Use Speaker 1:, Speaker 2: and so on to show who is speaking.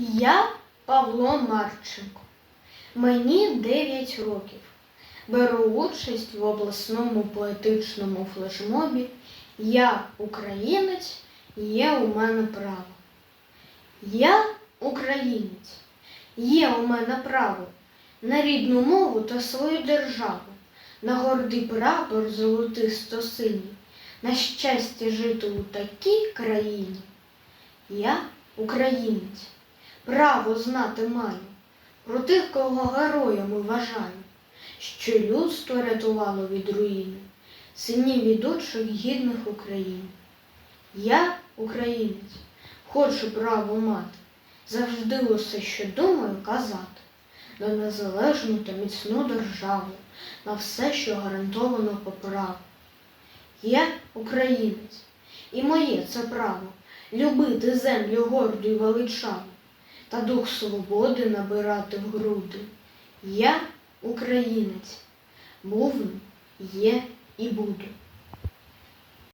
Speaker 1: Я Павло Марченко. Мені 9 років. Беру участь в обласному поетичному флешмобі Я українець, є у мене право. Я українець, є у мене право на рідну мову та свою державу, на гордий прапор золотисто синій, на щастя жити у такій країні. Я українець, право знати маю про тих, кого героями вважаю, що людство рятувало від руїни, синів і дочок гідних України. Я українець, хочу право мати, завжди усе, що думаю, казати, на незалежну та міцну державу, на все, що гарантовано по праву. Я українець, і моє це право любити землю горду і величаву та дух свободи набирати в груди. Я українець, був, є і буду.